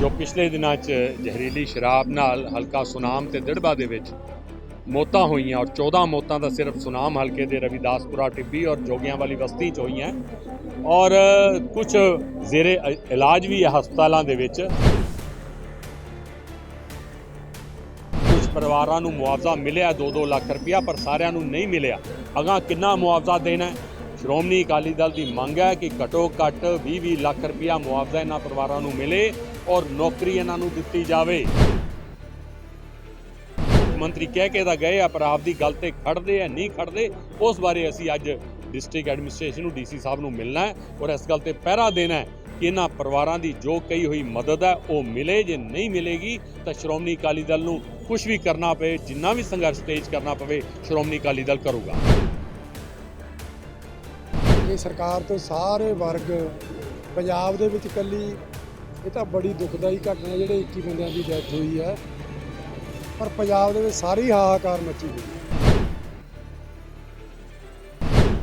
ਜੋ ਪਿਛਲੇ ਦਿਨਾਂ 'ਚ ਜ਼ਹਿਰੀਲੀ ਸ਼ਰਾਬ ਨਾਲ ਹਲਕਾ ਸੁਨਾਮ ਤੇ ਦਿੜਬਾ ਦੇ ਵਿੱਚ ਮੌਤਾਂ ਹੋਈਆਂ ਔਰ 14 ਮੌਤਾਂ ਦਾ ਸਿਰਫ ਸੁਨਾਮ ਹਲਕੇ ਦੇ ਰਵਿਦਾਸਪੁਰਾ ਟਿੱਬੀ ਔਰ ਜੋਗੀਆਂ ਵਾਲੀ ਬਸਤੀ 'ਚ ਹੋਈਆਂ। ਔਰ ਕੁਝ ਜ਼ੇਰੇ ਇਲਾਜ ਵੀ ਹੈ ਹਸਪਤਾਲਾਂ ਦੇ ਵਿੱਚ। ਕੁਝ ਪਰਿਵਾਰਾਂ ਨੂੰ ਮੁਆਵਜ਼ਾ ਮਿਲਿਆ 2-2 ਲੱਖ ਰੁਪਇਆ, ਪਰ ਸਾਰਿਆਂ ਨੂੰ ਨਹੀਂ ਮਿਲਿਆ। ਅਗਾਂਹ ਕਿੰਨਾ ਮੁਆਵਜ਼ਾ ਦੇਣਾ ਸ਼੍ਰੋਮਣੀ ਅਕਾਲੀ ਦਲ ਦੀ ਮੰਗ ਹੈ ਕਿ ਘਟੋ ਘੱਟ 20-20 ਲੱਖ ਰੁਪਇਆ ਮੁਆਵਜ਼ਾ ਇਹਨਾਂ ਪਰਿਵਾਰਾਂ ਨੂੰ ਮਿਲੇ। ਔਰ ਨੌਕਰੀ ਇਹਨਾਂ ਨੂੰ ਦਿੱਤੀ ਜਾਵੇ। ਮੰਤਰੀ ਕਹਿ ਕੇ ਤਾਂ ਗਏ ਆ ਪਰ ਆਪਦੀ ਗੱਲ ਤੇ ਖੜਦੇ ਆ, ਨਹੀਂ ਖੜਦੇ, ਉਸ ਬਾਰੇ ਅਸੀਂ ਅੱਜ ਡਿਸਟ੍ਰਿਕਟ ਐਡਮਿਨਿਸਟ੍ਰੇਸ਼ਨ ਨੂੰ ਡੀਸੀ ਸਾਹਿਬ ਨੂੰ ਮਿਲਣਾ ਹੈ ਔਰ ਇਸ ਗੱਲ ਤੇ ਪਹਿਰਾ ਦੇਣਾ ਹੈ ਕਿ ਇਹਨਾਂ ਪਰਿਵਾਰਾਂ ਦੀ ਜੋ ਕਈ ਹੋਈ ਮਦਦ ਹੈ, ਉਹ ਮਿਲੇ, ਜੇ ਨਹੀਂ ਮਿਲੇਗੀ ਤਾਂ ਸ਼੍ਰੋਮਣੀ ਅਕਾਲੀ ਦਲ ਨੂੰ ਕੁਝ ਵੀ ਕਰਨਾ ਪਵੇ, ਜਿੰਨਾ ਵੀ ਸੰਘਰਸ਼ ਤੇਜ਼ ਕਰਨਾ ਪਵੇ, ਸ਼੍ਰੋਮਣੀ ਅਕਾਲੀ ਦਲ ਕਰੂਗਾ। ਇਹ ਸਰਕਾਰ ਤੋਂ ਸਾਰੇ ਵਰਗ ਪੰਜਾਬ ਦੇ ਵਿੱਚ ਇਕੱਲੀ ਇਹ ਤਾਂ ਬੜੀ ਦੁਖਦਾਈ ਘਟਨਾ ਜਿਹੜੇ 21 ਬੰਦਿਆਂ ਦੀ ਡੈਥ ਹੋਈ ਹੈ। ਪਰ ਪੰਜਾਬ ਦੇ ਵਿੱਚ ਸਾਰੀ ਹਾਹਾਕਾਰ ਮੱਚੀ ਹੋਈ ਹੈ।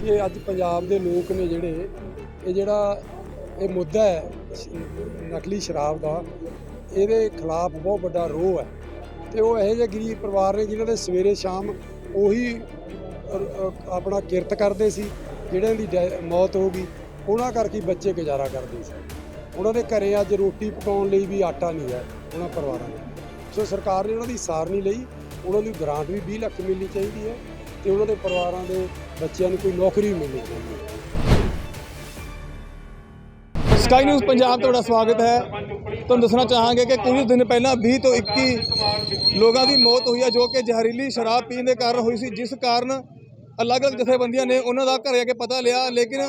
ਕਿ ਅੱਜ ਪੰਜਾਬ ਦੇ ਲੋਕ ਨੇ ਜਿਹੜੇ, ਇਹ ਜਿਹੜਾ ਇਹ ਮੁੱਦਾ ਹੈ ਨਕਲੀ ਸ਼ਰਾਬ ਦਾ, ਇਹਦੇ ਖਿਲਾਫ ਬਹੁਤ ਵੱਡਾ ਰੋਹ ਹੈ। ਤੇ ਉਹ ਇਹੋ ਜਿਹੇ ਗਰੀਬ ਪਰਿਵਾਰ ਨੇ ਜਿਨ੍ਹਾਂ ਦੇ ਸਵੇਰੇ ਸ਼ਾਮ ਉਹੀ ਆਪਣਾ ਕਿਰਤ ਕਰਦੇ ਸੀ ਜਿਹੜਿਆਂ ਦੀ ਡੈ- ਮੌਤ ਹੋ ਗਈ, ਉਹਨਾਂ ਕਰਕੇ ਬੱਚੇ ਗੁਜ਼ਾਰਾ ਕਰਦੇ ਸੀ। ਉਹਨਾਂ ਦੇ ਘਰੇ ਅੱਜ ਰੋਟੀ ਪਕਾਉਣ ਲਈ ਵੀ ਆਟਾ ਨਹੀਂ ਹੈ, ਉਹਨਾਂ ਪਰਿਵਾਰਾਂ ਦੇ ਸੋ ਸਰਕਾਰ ਨੇ ਉਹਨਾਂ ਦੀ ਸਾਰ ਲਈ, ਉਹਨਾਂ ਨੂੰ ਗ੍ਰਾਂਟ ਵੀ 20 ਲੱਖ ਮਿਲਣੀ ਚਾਹੀਦੀ ਹੈ ਤੇ ਉਹਨਾਂ ਦੇ ਪਰਿਵਾਰਾਂ ਦੇ ਬੱਚਿਆਂ ਨੂੰ ਕੋਈ ਨੌਕਰੀ ਵੀ ਮਿਲਣੀ ਚਾਹੀਦੀ ਹੈ। ਸਕਾਈ ਨਿਊਜ਼ ਪੰਜਾਬ ਤੁਹਾਡਾ ਸਵਾਗਤ ਹੈ। ਤੁਹਾਨੂੰ ਦੱਸਣਾ ਚਾਹਾਂਗੇ ਕਿ ਕੁਝ ਦਿਨ ਪਹਿਲਾਂ 20 ਤੋਂ 21 ਲੋਕਾਂ ਦੀ ਮੌਤ ਹੋਈ ਹੈ, ਜੋ ਕਿ ਜ਼ਹਿਰੀਲੀ ਸ਼ਰਾਬ ਪੀਣ ਦੇ ਕਾਰਨ ਹੋਈ ਸੀ, ਜਿਸ ਕਾਰਨ ਅਲੱਗ-ਅਲੱਗ ਜਥੇਬੰਦੀਆਂ ਨੇ ਉਹਨਾਂ ਦਾ ਘਰੇ ਆ ਕੇ ਪਤਾ ਲਿਆ, ਲੇਕਿਨ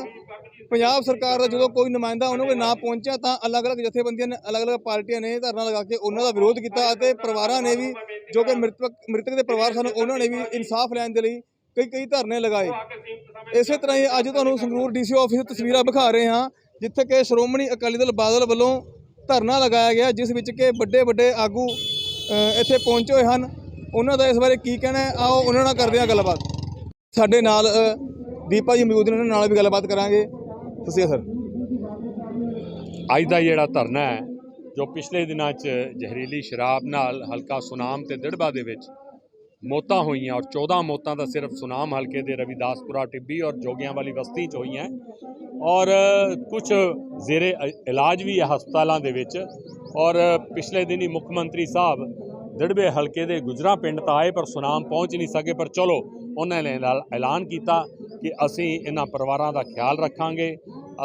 ਪੰਜਾਬ ਸਰਕਾਰ ਦਾ ਜਦੋਂ ਕੋਈ ਨੁਮਾਇੰਦਾ ਉਹਨਾਂ ਕੋਲ ਨਾ ਪਹੁੰਚਿਆ ਤਾਂ ਅਲੱਗ-ਅਲੱਗ ਜਥੇਬੰਦੀਆਂ ਨੇ ਅਲੱਗ-ਅਲੱਗ ਪਾਰਟੀਆਂ ਨੇ ਧਰਨਾ ਲਗਾ ਕੇ ਉਹਨਾਂ ਦਾ ਵਿਰੋਧ ਕੀਤਾ ਅਤੇ ਪਰਿਵਾਰਾਂ ਨੇ ਵੀ ਜੋ ਕਿ ਮ੍ਰਿਤਕ ਮ੍ਰਿਤਕ ਦੇ ਪਰਿਵਾਰ ਸਨ ਉਹਨਾਂ ਨੇ ਵੀ ਇਨਸਾਫ ਲੈਣ ਦੇ ਲਈ ਕਈ ਕਈ ਧਰਨੇ ਲਗਾਏ। ਇਸੇ ਤਰ੍ਹਾਂ ਹੀ ਅੱਜ ਤੁਹਾਨੂੰ ਸੰਗਰੂਰ ਡੀਸੀ ਆਫਿਸ ਤਸਵੀਰਾਂ ਵਿਖਾ ਰਹੇ ਹਾਂ ਜਿੱਥੇ ਕਿ ਸ਼੍ਰੋਮਣੀ ਅਕਾਲੀ ਦਲ ਬਾਦਲ ਵੱਲੋਂ ਧਰਨਾ ਲਗਾਇਆ ਗਿਆ ਜਿਸ ਵਿੱਚ ਕਿ ਵੱਡੇ ਵੱਡੇ ਆਗੂ ਇੱਥੇ ਪਹੁੰਚੇ ਹੋਏ ਹਨ। ਉਹਨਾਂ ਦਾ ਇਸ ਬਾਰੇ ਕੀ ਕਹਿਣਾ ਹੈ? ਆਓ ਉਹਨਾਂ ਨਾਲ ਕਰਦੇ ਹਾਂ ਗੱਲਬਾਤ। ਸਾਡੇ ਨਾਲ ਦੀਪਾ ਜੀ ਮੌਜੂਦ ਨੇ ਉਹਨਾਂ ਨਾਲ ਵੀ ਗੱਲਬਾਤ ਕਰਾਂਗੇ। ਤੁਸੀਂ ਸਰ ਅੱਜ ਦਾ ਜਿਹੜਾ ਧਰਨਾ ਹੈ, ਜੋ ਪਿਛਲੇ ਦਿਨਾਂ 'ਚ ਜ਼ਹਿਰੀਲੀ ਸ਼ਰਾਬ ਨਾਲ ਹਲਕਾ ਸੁਨਾਮ ਤੇ ਦਿੜਬਾ ਦੇ ਵਿੱਚ ਮੌਤਾਂ ਹੋਈਆਂ ਔਰ 14 ਮੌਤਾਂ ਦਾ ਸਿਰਫ ਸੁਨਾਮ ਹਲਕੇ ਦੇ ਰਵਿਦਾਸਪੁਰਾ ਟਿੱਬੀ ਔਰ ਜੋਗਿਆਂ ਵਾਲੀ ਬਸਤੀ 'ਚ ਹੋਈਆਂ ਔਰ ਕੁਝ ਜ਼ੇਰੇ ਇਲਾਜ ਵੀ ਹੈ ਹਸਪਤਾਲਾਂ ਦੇ ਵਿੱਚ ਔਰ ਪਿਛਲੇ ਦਿਨੀ ਮੁੱਖ ਮੰਤਰੀ ਸਾਹਿਬ ਦਿੜਬੇ ਹਲਕੇ ਦੇ ਗੁਜਰਾ ਪਿੰਡ ਤਾਂ ਆਏ ਪਰ ਸੁਨਾਮ ਪਹੁੰਚ ਨਹੀਂ ਸਕੇ, ਪਰ ਚਲੋ, ਉਹਨਾਂ ਨੇ ਐਲਾਨ ਕੀਤਾ ਕਿ ਅਸੀਂ ਇਹਨਾਂ ਪਰਿਵਾਰਾਂ ਦਾ ਖਿਆਲ ਰੱਖਾਂਗੇ।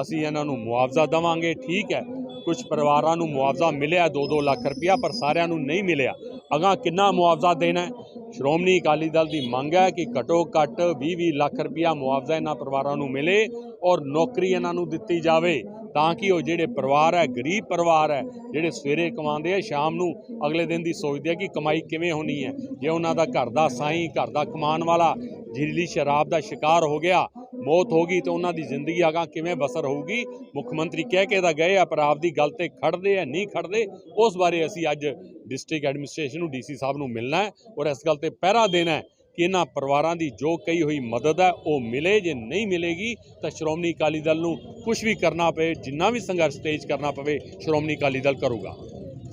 ਅਸੀਂ ਇਹਨਾਂ ਨੂੰ ਮੁਆਵਜ਼ਾ ਦੇਵਾਂਗੇ, ਠੀਕ ਹੈ। ਕੁਝ ਪਰਿਵਾਰਾਂ ਨੂੰ ਮੁਆਵਜ਼ਾ ਮਿਲਿਆ 2-2 ਲੱਖ ਰੁਪਇਆ, ਪਰ ਸਾਰਿਆਂ ਨੂੰ ਨਹੀਂ ਮਿਲਿਆ। ਅਗਾਂਹ ਕਿੰਨਾ ਮੁਆਵਜ਼ਾ ਦੇਣਾ ਸ਼੍ਰੋਮਣੀ ਅਕਾਲੀ ਦਲ ਦੀ ਮੰਗ ਹੈ ਕਿ ਘਟੋ ਘੱਟ 20-20 ਲੱਖ ਰੁਪਇਆ ਮੁਆਵਜ਼ਾ ਇਹਨਾਂ ਪਰਿਵਾਰਾਂ ਨੂੰ ਮਿਲੇ ਔਰ ਨੌਕਰੀ ਇਹਨਾਂ ਨੂੰ ਦਿੱਤੀ ਜਾਵੇ, ਤਾਂ ਕਿ ਉਹ ਜਿਹੜੇ ਪਰਿਵਾਰ ਹੈ, ਗਰੀਬ ਪਰਿਵਾਰ ਹੈ, ਜਿਹੜੇ ਸਵੇਰੇ ਕਮਾਉਂਦੇ ਆ, ਸ਼ਾਮ ਨੂੰ ਅਗਲੇ ਦਿਨ ਦੀ ਸੋਚਦੇ ਆ ਕਿ ਕਮਾਈ ਕਿਵੇਂ ਹੋਣੀ ਹੈ। ਜੇ ਉਹਨਾਂ ਦਾ ਘਰ ਦਾ ਸਾਈਂ, ਘਰ ਦਾ ਕਮਾਉਣ ਵਾਲਾ ਜ਼ਹਿਰੀਲੀ ਸ਼ਰਾਬ ਦਾ ਸ਼ਿਕਾਰ ਹੋ ਗਿਆ ਮੌਤ ਹੋ ਗਈ ਤੇ ਉਹਨਾਂ ਦੀ ਜ਼ਿੰਦਗੀ ਅਗਾਂਹ ਕਿਵੇਂ ਬਸਰ ਹੋਊਗੀ? ਮੁੱਖ ਮੰਤਰੀ ਕਹਿ ਕੇ ਤਾਂ ਗਏ ਆ ਪਰ ਆਪਦੀ ਗੱਲ ਤੇ ਖੜਦੇ ਆ ਨਹੀਂ ਖੜਦੇ ਉਸ ਬਾਰੇ ਅਸੀਂ ਅੱਜ ਡਿਸਟ੍ਰਿਕਟ ਐਡਮਿਨਿਸਟ੍ਰੇਸ਼ਨ ਨੂੰ ਡੀਸੀ ਸਾਹਿਬ ਨੂੰ ਮਿਲਣਾ ਹੈ ਔਰ ਇਸ ਗੱਲ ਤੇ ਪਹਿਰਾ ਦੇਣਾ ਹੈ ਕਿ ਇਹਨਾਂ ਪਰਿਵਾਰਾਂ ਦੀ ਜੋ ਕਈ ਹੋਈ ਮਦਦ ਹੈ ਉਹ ਮਿਲੇ ਜੇ ਨਹੀਂ ਮਿਲੇਗੀ ਤਾਂ ਸ਼੍ਰੋਮਣੀ ਅਕਾਲੀ ਦਲ ਨੂੰ ਕੁਝ ਵੀ ਕਰਨਾ ਪਏ ਜਿੰਨਾ ਵੀ ਸੰਘਰਸ਼ ਤੇਜ਼ ਕਰਨਾ ਪਵੇ ਸ਼੍ਰੋਮਣੀ ਅਕਾਲੀ ਦਲ ਕਰੂਗਾ।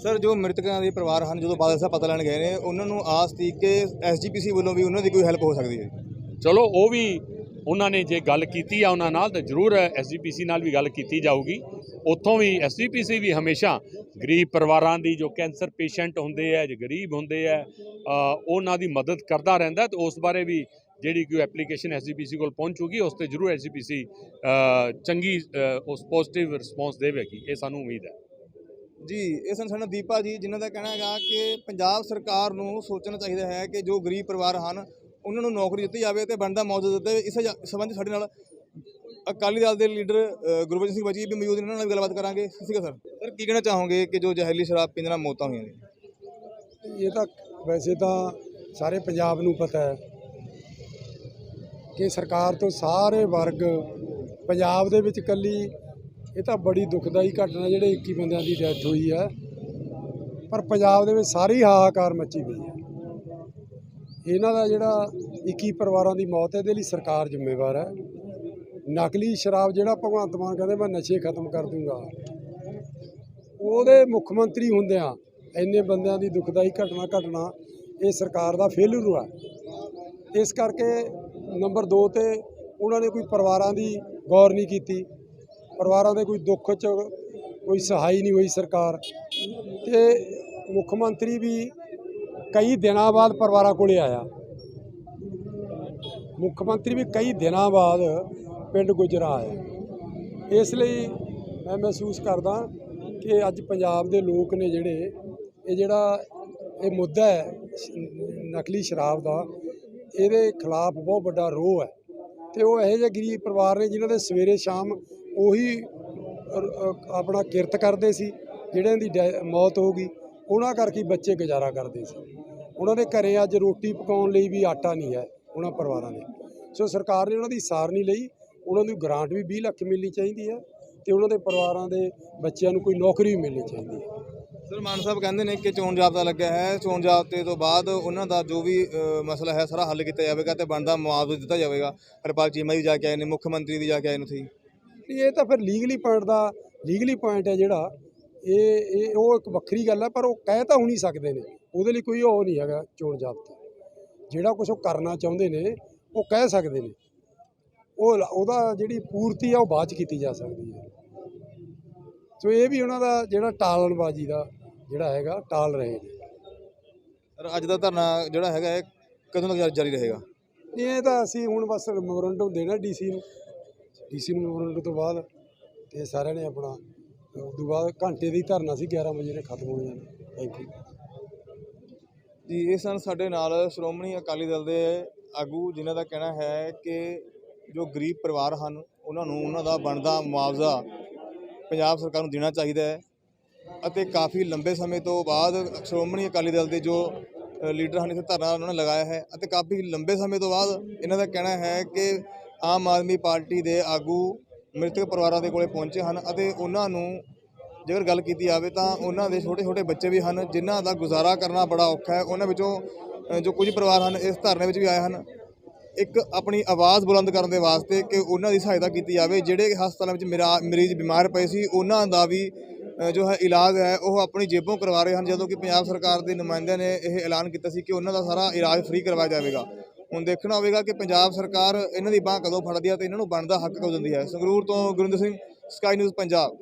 ਸਰ ਜੋ ਮ੍ਰਿਤਕਾਂ ਦੇ ਪਰਿਵਾਰ ਹਨ ਜਦੋਂ ਬਾਦਲ ਸਾਹਿਬ ਪਤਾ ਲੈਣ ਗਏ ਨੇ ਉਹਨਾਂ ਨੂੰ ਆਸ ਸੀ ਕਿ ਐਸਜੀਪੀਸੀ ਵੱਲੋਂ ਵੀ ਉਹਨਾਂ ਦੀ ਕੋਈ ਹੈਲਪ ਹੋ ਸਕਦੀ ਹੈ। ਚਲੋ ਉਹ ਵੀ ਉਹਨਾਂ ਨੇ ਜੇ ਗੱਲ ਕੀਤੀ ਆ ਉਹਨਾਂ ਨਾਲ, ਤਾਂ ਜ਼ਰੂਰ ਐਸਜੀਪੀਸੀ ਨਾਲ ਵੀ ਗੱਲ ਕੀਤੀ ਜਾਊਗੀ। ਉੱਥੋਂ ਵੀ ਐਸਜੀਪੀਸੀ ਵੀ ਹਮੇਸ਼ਾ ਗਰੀਬ ਪਰਿਵਾਰਾਂ ਦੀ ਜੋ ਕੈਂਸਰ ਪੇਸ਼ੈਂਟ ਹੁੰਦੇ ਆ, ਜੋ ਗਰੀਬ ਹੁੰਦੇ ਆ ਉਹਨਾਂ ਦੀ ਮਦਦ ਕਰਦਾ ਰਹਿੰਦਾ, ਤੇ ਉਸ ਬਾਰੇ ਵੀ ਜਿਹੜੀ ਕੋਈ ਐਪਲੀਕੇਸ਼ਨ ਐਸਜੀਪੀਸੀ ਕੋਲ ਪਹੁੰਚੂਗੀ, ਉਸ ਤੇ ਜ਼ਰੂਰ ਐਸਜੀਪੀਸੀ ਚੰਗੀ ਉਸ ਪੋਜ਼ਿਟਿਵ ਰਿਸਪੌਂਸ ਦੇਵੇਗੀ। ਇਹ ਸਾਨੂੰ ਉਮੀਦ ਹੈ। ਜੀ, ਇਹ ਸਨ ਸਾਡਾ ਦੀਪਾ ਜੀ, ਜਿਨ੍ਹਾਂ ਦਾ ਕਹਿਣਾ ਹੈਗਾ ਕਿ ਪੰਜਾਬ ਸਰਕਾਰ ਨੂੰ ਸੋਚਣਾ ਚਾਹੀਦਾ ਹੈ ਕਿ ਜੋ ਗਰੀਬ ਪਰਿਵਾਰ ਹਨ ਉਹਨਾਂ ਨੂੰ ਨੌਕਰੀ ਦਿੱਤੀ ਜਾਵੇ ਤੇ ਬਣਦਾ ਮੌਜੂਦ ਦਿੱਤੇ ਇਸ ਸੰਬੰਧ ਸਾਡੇ ਨਾਲ ਅਕਾਲੀ ਦਲ ਦੇ ਲੀਡਰ ਗੁਰਬਚਨ ਸਿੰਘ ਬਾਜੀ ਵੀ ਮੌਜੂਦ ਨੇ ਉਹਨਾਂ ਨਾਲ ਵੀ ਗੱਲਬਾਤ ਕਰਾਂਗੇ। ਸਤਿ ਸ਼੍ਰੀ ਸਰ। ਸਰ ਕੀ ਕਹਿਣਾ ਚਾਹੋਗੇ ਕਿ ਜੋ ਜ਼ਹਿਰੀਲੀ ਸ਼ਰਾਬ ਪੀਣ ਨਾਲ ਮੌਤਾਂ ਹੋਈਆਂ ਨੇ? ਇਹ ਤਾਂ ਵੈਸੇ ਤਾਂ ਸਾਰੇ ਪੰਜਾਬ ਨੂੰ ਪਤਾ ਹੈ ਕਿ ਸਰਕਾਰ ਤੋਂ ਸਾਰੇ ਵਰਗ ਪੰਜਾਬ ਦੇ ਵਿੱਚ ਕੱਲੀ ਇਹ ਤਾਂ ਬੜੀ ਦੁਖਦਾਈ ਘਟਨਾ ਜਿਹੜੇ 21 ਬੰਦਿਆਂ ਦੀ ਡੈਥ ਹੋਈ ਹੈ। ਪਰ ਪੰਜਾਬ ਦੇ ਵਿੱਚ ਸਾਰੀ ਹਾਹਾਕਾਰ ਮੱਚੀ ਹੋਈ ਹੈ। ਇਹਨਾਂ ਦਾ ਜਿਹੜਾ 21 ਪਰਿਵਾਰਾਂ ਦੀ ਮੌਤ ਹੈ, ਇਹਦੇ ਲਈ ਸਰਕਾਰ ਜ਼ਿੰਮੇਵਾਰ ਹੈ। ਨਕਲੀ ਸ਼ਰਾਬ ਜਿਹੜਾ ਭਗਵੰਤ ਮਾਨ ਕਹਿੰਦੇ, ਮੈਂ ਨਸ਼ੇ ਖਤਮ ਕਰ ਦੂੰਗਾ। ਉਹਦੇ ਮੁੱਖ ਮੰਤਰੀ ਹੁੰਦਿਆਂ ਇੰਨੇ ਬੰਦਿਆਂ ਦੀ ਦੁਖਦਾਈ ਘਟਨਾ ਘਟਨਾ ਇਹ ਸਰਕਾਰ ਦਾ ਫੇਲੂਰ ਆ ਇਸ ਕਰਕੇ ਨੰਬਰ 2 ਤੇ ਉਹਨਾਂ ਨੇ ਕੋਈ ਪਰਿਵਾਰਾਂ ਦੀ ਗੌਰ ਨਹੀਂ ਕੀਤੀ। ਪਰਿਵਾਰਾਂ ਦੇ ਕੋਈ ਦੁੱਖ 'ਚ ਕੋਈ ਸਹਾਈ ਨਹੀਂ ਹੋਈ ਸਰਕਾਰ। ਤੇ ਮੁੱਖ ਮੰਤਰੀ ਵੀ ਕਈ ਦਿਨਾਂ ਬਾਅਦ ਪਰਿਵਾਰਾਂ ਕੋਲੇ ਆਇਆ। ਮੁੱਖ ਮੰਤਰੀ ਵੀ ਕਈ ਦਿਨਾਂ ਬਾਅਦ ਪਿੰਡ ਗੁਜਰਾ ਆਇਆ। ਇਸ ਲਈ ਮੈਂ ਮਹਿਸੂਸ ਕਰਦਾ ਕਿ ਅੱਜ ਪੰਜਾਬ ਦੇ ਲੋਕ ਨੇ ਜਿਹੜੇ, ਇਹ ਜਿਹੜਾ ਇਹ ਮੁੱਦਾ ਹੈ, ਨਕਲੀ ਸ਼ਰਾਬ ਦਾ, ਇਹਦੇ ਖਿਲਾਫ ਬਹੁਤ ਵੱਡਾ ਰੋਹ ਹੈ। ਤੇ ਉਹ ਇਹੋ ਜਿਹੇ ਗਰੀਬ ਪਰਿਵਾਰ ਨੇ ਜਿਨ੍ਹਾਂ ਦੇ ਸਵੇਰੇ ਸ਼ਾਮ ਉਹੀ ਆਪਣਾ ਕਿਰਤ ਕਰਦੇ ਸੀ ਜਿਹੜਿਆਂ ਦੀ ਡੈ- ਮੌਤ ਹੋ ਗਈ, ਉਹਨਾਂ ਕਰਕੇ ਬੱਚੇ ਗੁਜ਼ਾਰਾ ਕਰਦੇ ਸੀ। ਉਹਨਾਂ ਦੇ ਘਰੇ ਅੱਜ ਰੋਟੀ ਪਕਾਉਣ ਲਈ ਵੀ ਆਟਾ ਨਹੀਂ ਹੈ ਉਹਨਾਂ ਪਰਿਵਾਰਾਂ ਦੇ ਸੋ ਸਰਕਾਰ ਨੇ ਉਹਨਾਂ ਦੀ ਸਾਰ ਨਹੀਂ ਲਈ ਉਹਨਾਂ ਨੂੰ ਗ੍ਰਾਂਟ ਵੀ 20 ਲੱਖ ਮਿਲਣੀ ਚਾਹੀਦੀ ਹੈ ਤੇ ਉਹਨਾਂ ਦੇ ਪਰਿਵਾਰਾਂ ਦੇ ਬੱਚਿਆਂ ਨੂੰ ਕੋਈ ਨੌਕਰੀ ਵੀ ਮਿਲਣੀ ਚਾਹੀਦੀ ਹੈ। ਸਰ ਮਾਨ ਸਾਹਿਬ ਕਹਿੰਦੇ ਨੇ ਕਿ ਚੋਣ ਜਾਬਤਾ ਲੱਗਿਆ ਹੈ ਚੋਣ ਜਾਬਤੇ ਤੋਂ ਬਾਅਦ ਉਹਨਾਂ ਦਾ ਜੋ ਵੀ ਮਸਲਾ ਹੈ ਸਾਰਾ ਹੱਲ ਕੀਤਾ ਜਾਵੇਗਾ ਤੇ ਬਣਦਾ ਮੁਆਵਜ਼ਾ ਦਿੱਤਾ ਜਾਵੇਗਾ। ਹਰਪਾਲ ਚੀਮਾ ਵੀ ਜਾ ਕੇ ਆਏ ਨੇ ਮੁੱਖ ਮੰਤਰੀ ਵੀ ਜਾ ਕੇ ਆਏ ਨੇ ਉੱਥੇ ਇਹ ਤਾਂ ਫਿਰ ਲੀਗਲੀ ਪੁਆਇੰਟ ਦਾ ਲੀਗਲੀ ਪੁਆਇੰਟ ਹੈ ਜਿਹੜਾ ਇਹ ਇਹ ਉਹ ਇੱਕ ਵੱਖਰੀ ਗੱਲ ਹੈ ਪਰ ਉਹ ਕਹਿ ਤਾਂ ਹੁਣੀ ਸਕਦੇ ਨੇ। ਉਹਦੇ ਲਈ ਕੋਈ ਉਹ ਨਹੀਂ ਹੈਗਾ ਚੋਣ ਜਾਬਤਾ। ਜਿਹੜਾ ਕੁਝ ਉਹ ਕਰਨਾ ਚਾਹੁੰਦੇ ਨੇ ਉਹ ਕਹਿ ਸਕਦੇ ਨੇ। ਉਹ ਉਹਦਾ ਜਿਹੜੀ ਪੂਰਤੀ ਆ ਉਹ ਬਾਅਦ ਚ ਕੀਤੀ ਜਾ ਸਕਦੀ ਹੈ। ਸੋ ਇਹ ਵੀ ਉਹਨਾਂ ਦਾ ਜਿਹੜਾ ਟਾਲਣਬਾਜ਼ੀ ਦਾ ਜਿਹੜਾ ਹੈਗਾ ਟਾਲ ਰਹੇ ਨੇ। ਸਰ ਅੱਜ ਦਾ ਧਰਨਾ ਜਿਹੜਾ ਹੈਗਾ ਇਹ ਕਦੋਂ ਤੱਕ ਜਾਰੀ- ਜਾਰੀ ਰਹੇਗਾ? ਇਹ ਤਾਂ ਅਸੀਂ ਹੁਣ ਬਸ ਮੈਮੋਰੰਡਮ ਦੇਣਾ ਡੀਸੀ ਨੂੰ। ਡੀਸੀ ਨੂੰ ਮੈਮੋਰੰਡਮ ਤੋਂ ਬਾਅਦ ਤੇ ਸਾਰਿਆਂ ਨੇ ਆਪਣਾ ਉਸ ਤੋਂ ਬਾਅਦ ਘੰਟੇ ਦੀ ਧਰਨਾ ਸੀ 11 ਵਜੇ ਨੇ ਖਤਮ ਹੋ ਜਾਣਾ ਥੈਂਕ ਯੂ ਜੀ, ਇਹ ਸਨ ਸਾਡੇ ਨਾਲ ਸ਼੍ਰੋਮਣੀ ਅਕਾਲੀ ਦਲ ਦੇ ਆਗੂ, ਜਿਨ੍ਹਾਂ ਦਾ ਕਹਿਣਾ ਹੈ ਕਿ ਜੋ ਗਰੀਬ ਪਰਿਵਾਰ ਹਨ, ਉਹਨਾਂ ਨੂੰ ਉਹਨਾਂ ਦਾ ਬਣਦਾ ਮੁਆਵਜ਼ਾ ਪੰਜਾਬ ਸਰਕਾਰ ਨੂੰ ਦੇਣਾ ਚਾਹੀਦਾ ਹੈ ਅਤੇ ਕਾਫੀ ਲੰਬੇ ਸਮੇਂ ਤੋਂ ਬਾਅਦ ਸ਼੍ਰੋਮਣੀ ਅਕਾਲੀ ਦਲ ਦੇ ਜੋ ਲੀਡਰ ਹਨ, ਇੱਥੇ ਧਰਨਾ ਉਹਨਾਂ ਨੇ ਲਗਾਇਆ ਹੈ ਅਤੇ ਕਾਫੀ ਲੰਬੇ ਸਮੇਂ ਤੋਂ ਬਾਅਦ ਇਹਨਾਂ ਦਾ ਕਹਿਣਾ ਹੈ ਕਿ ਆਮ ਆਦਮੀ ਪਾਰਟੀ ਦੇ ਆਗੂ ਮ੍ਰਿਤਕ ਪਰਿਵਾਰਾਂ ਦੇ ਕੋਲੇ ਪਹੁੰਚੇ ਹਨ ਅਤੇ ਉਹਨਾਂ ਨੂੰ ਜੇਕਰ ਗੱਲ ਕੀਤੀ ਜਾਵੇ ਤਾਂ ਉਹਨਾਂ ਦੇ ਛੋਟੇ ਛੋਟੇ ਬੱਚੇ ਵੀ ਹਨ, ਜਿਨ੍ਹਾਂ ਦਾ ਗੁਜ਼ਾਰਾ ਕਰਨਾ ਬੜਾ ਔਖਾ ਹੈ। ਉਹਨਾਂ ਵਿੱਚੋਂ ਜੋ ਕੁਝ ਪਰਿਵਾਰ ਹਨ, ਇਸ ਧਰਨੇ ਵਿੱਚ ਵੀ ਆਏ ਹਨ। ਇੱਕ ਆਪਣੀ ਆਵਾਜ਼ ਬੁਲੰਦ ਕਰਨ ਦੇ ਵਾਸਤੇ ਕਿ ਉਹਨਾਂ ਦੀ ਸਹਾਇਤਾ ਕੀਤੀ ਜਾਵੇ। ਜਿਹੜੇ ਹਸਪਤਾਲਾਂ ਵਿੱਚ ਮੇਰਾ, ਮਰੀਜ਼ ਬਿਮਾਰ ਪਏ ਸੀ, ਉਹਨਾਂ ਦਾ ਵੀ ਜੋ ਹੈ ਇਲਾਜ ਹੈ, ਉਹ ਆਪਣੀ ਜੇਬੋਂ ਕਰਵਾ ਰਹੇ ਹਨ। ਜਦੋਂ ਕਿ ਪੰਜਾਬ ਸਰਕਾਰ ਦੇ ਨੁਮਾਇੰਦਿਆਂ ਨੇ ਇਹ ਐਲਾਨ ਕੀਤਾ ਸੀ ਕਿ ਉਹਨਾਂ ਦਾ ਸਾਰਾ ਇਲਾਜ ਫ੍ਰੀ ਕਰਵਾਇਆ ਜਾਵੇਗਾ। ਹੁਣ ਦੇਖਣਾ ਹੋਵੇਗਾ ਕਿ ਪੰਜਾਬ ਸਰਕਾਰ ਇਹਨਾਂ ਦੀ ਬਾਹ ਕਦੋਂ ਫੜਦੀ ਹੈ ਤੇ ਇਹਨਾਂ ਨੂੰ ਬਣਦਾ ਹੱਕ ਕਦੋਂ ਦਿੰਦੀ ਹੈ ਸੰਗਰੂਰ ਤੋਂ ਗੁਰਿੰਦਰ ਸਿੰਘ ਸਕਾਈ ਨਿਊਜ਼ ਪੰਜਾਬ।